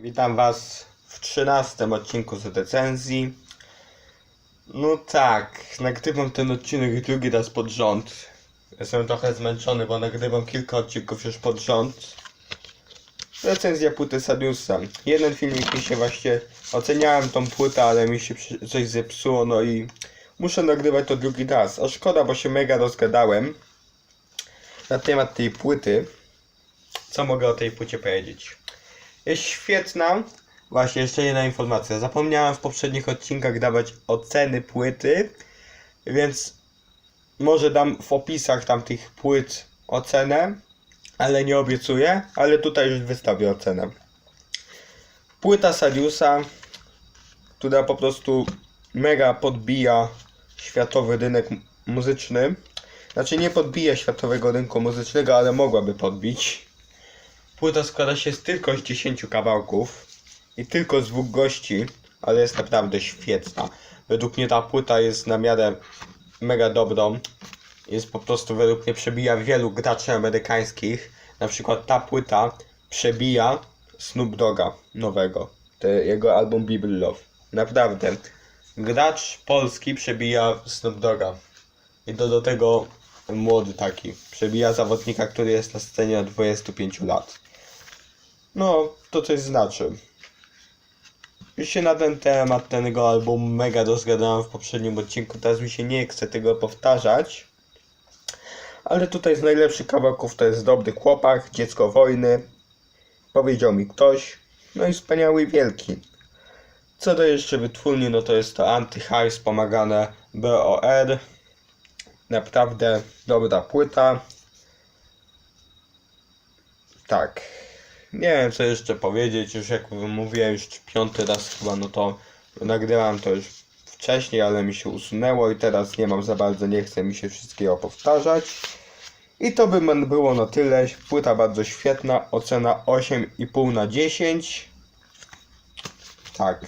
Witam Was w 13 odcinku z recenzji. No tak, nagrywam ten odcinek drugi raz pod rząd. Jestem trochę zmęczony, bo nagrywam kilka odcinków już pod rząd. Recenzja płyty Sadiusa. Jeden filmik mi się właśnie... Oceniałem tą płytę, ale mi się coś zepsuło, no i... Muszę nagrywać to drugi raz. A szkoda, bo się mega rozgadałem na temat tej płyty. Co mogę o tej płycie powiedzieć? Jest świetna. Właśnie, jeszcze jedna informacja. Zapomniałem w poprzednich odcinkach dawać oceny płyty, więc może dam w opisach tam tych płyt ocenę, ale nie obiecuję, ale tutaj już wystawię ocenę. Płyta Sadiusa, która po prostu mega podbija światowy rynek muzyczny. Znaczy nie podbija światowego rynku muzycznego, ale mogłaby podbić. Płyta składa się z tylko z 10 kawałków i tylko z dwóch gości, ale jest naprawdę świetna. Według mnie ta płyta jest na miarę mega dobrą. Jest po prostu według mnie przebija wielu graczy amerykańskich. Na przykład ta płyta przebija Snoop Dogga nowego. Jego album Bible Love. Naprawdę. Gracz polski przebija Snoop Dogga. I do, do tego młody taki. Przebija zawodnika, który jest na scenie od 25 lat. No, to coś znaczy. Już się na ten temat tego albumu mega rozgadałem w poprzednim odcinku, teraz mi się nie chce tego powtarzać. Ale tutaj z najlepszych kawałków to jest Dobry Chłopak, Dziecko Wojny, Powiedział mi ktoś, no i Wspaniały Wielki. Co do jeszcze wytwórni, no to jest to Anti-High wspomagane BOR. Naprawdę dobra płyta. Tak. Nie wiem co jeszcze powiedzieć, już jak mówiłem już piąty raz chyba, no to nagrywam to już wcześniej, ale mi się usunęło i teraz nie mam za bardzo, nie chce mi się wszystkiego powtarzać. I to by było na tyle. Płyta bardzo świetna, ocena 8,5 na 10. Tak.